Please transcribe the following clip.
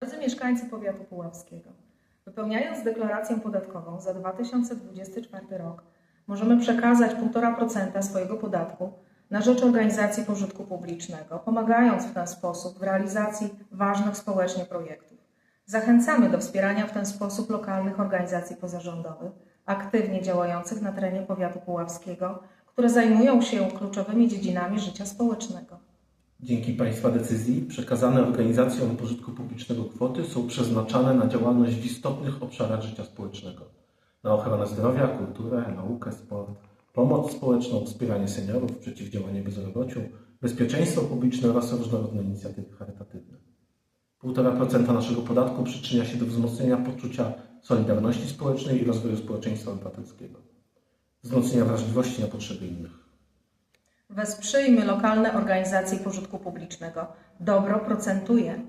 Drodzy mieszkańcy powiatu puławskiego, wypełniając deklarację podatkową za 2024 rok, możemy przekazać 1,5% swojego podatku na rzecz organizacji pożytku publicznego, pomagając w ten sposób w realizacji ważnych społecznie projektów. Zachęcamy do wspierania w ten sposób lokalnych organizacji pozarządowych, aktywnie działających na terenie powiatu puławskiego, które zajmują się kluczowymi dziedzinami życia społecznego. Dzięki Państwa decyzji przekazane organizacjom pożytku publicznego kwoty są przeznaczane na działalność w istotnych obszarach życia społecznego. Na ochronę zdrowia, kulturę, naukę, sport, pomoc społeczną, wspieranie seniorów, przeciwdziałanie bezrobociu, bezpieczeństwo publiczne oraz różnorodne inicjatywy charytatywne. 1,5% naszego podatku przyczynia się do wzmocnienia poczucia solidarności społecznej i rozwoju społeczeństwa obywatelskiego, wzmocnienia wrażliwości na potrzeby innych. Wesprzyjmy lokalne organizacje pożytku publicznego. Dobro procentuje.